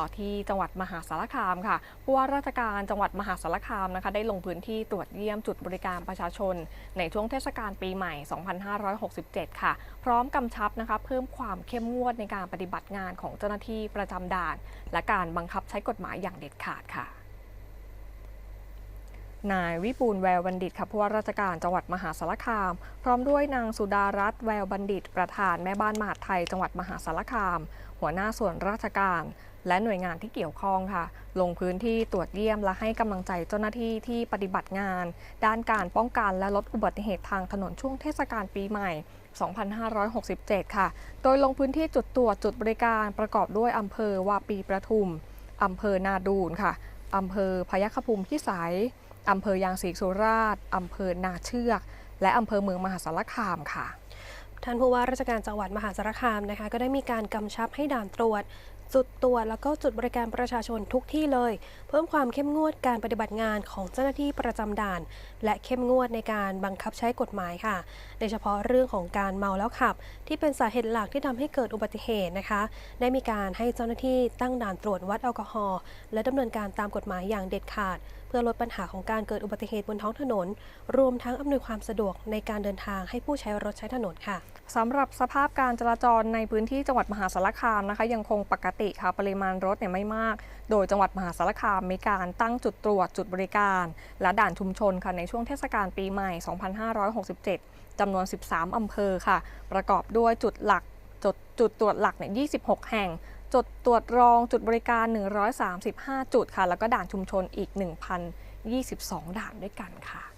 ต่อที่จังหวัดมหาสารคามค่ะผู้ว่าราชการจังหวัดมหาสารคามนะคะได้ลงพื้นที่ตรวจเยี่ยมจุดบริการประชาชน ในช่วงเทศกาลปีใหม่ 2567 ค่ะ พร้อมกำชับนะคะเพิ่มความเข้มงวดในการปฏิบัติงานของเจ้าหน้าที่ประจำด่าน และการบังคับใช้กฎหมายอย่างเด็ดขาดค่ะ นายวิบูลแววบัณฑิตค่ะผู้ว่าราชการจังหวัดมหาสารคาม พร้อมด้วยนางสุดารัตน์แววบัณฑิต ประธานแม่บ้านมหาไทย จังหวัดมหาสารคาม หัวหน้าส่วนราชการ และหน่วยงานที่เกี่ยวข้องค่ะ ลงพื้นที่ตรวจเยี่ยมและให้กำลังใจเจ้าหน้าที่ที่ปฏิบัติงาน ด้านการป้องกันและลดอุบัติเหตุทางถนนช่วงเทศกาลปีใหม่ 2567 ค่ะ โดยลงพื้นที่จุดตรวจจุดบริการประกอบด้วยอำเภอวาปีประทุมอำเภอนาดูนค่ะอำเภอพยัคฆภูมิพิสัย อำเภอยางศรีสุราษฎร์อำเภอนาเชือก และอำเภอเมืองมหาสารคามค่ะท่านผู้ว่าราชการจังหวัดมหาสารคามนะคะก็ได้มีการกำชับให้ด่านตรวจ จุดตรวจแล้วก็จุดบริการประชาชนทุกที่เลย เพิ่มความเข้มงวดการปฏิบัติงานของเจ้าหน้าที่ประจำด่าน และเข้มงวดในการบังคับใช้กฎหมายค่ะ โดยเฉพาะเรื่องของการเมาแล้วขับ ที่เป็นสาเหตุหลักที่ทำให้เกิดอุบัติเหตุนะคะ ได้มีการให้เจ้าหน้าที่ตั้งด่านตรวจวัดแอลกอฮอล์และดำเนินการตามกฎหมายอย่างเด็ดขาด เพื่อลดปัญหาของการเกิดอุบัติเหตุบนท้องถนน รวมทั้งอำนวยความสะดวกในการเดินทางให้ผู้ใช้รถใช้ถนนค่ะ สำหรับสภาพการจราจรในพื้นที่จังหวัดมหาสารคามนะคะ ยังคงปกติค่ะปริมาณรถเนี่ยไม่มาก โดยจังหวัดมหาสารคามมีการตั้งจุดตรวจจุดบริการ และด่านชุมชนค่ะในช่วงเทศกาลปีใหม่ 2567จำนวน 13 อำเภอค่ะ ประกอบด้วยจุดหลักจุดจุดตรวจหลักเนี่ย26 แห่ง จุดตรวจรองจุดบริการ 135 จุดค่ะ แล้วก็ด่านชุมชนอีก 1,022 ด่านด้วยกันค่ะ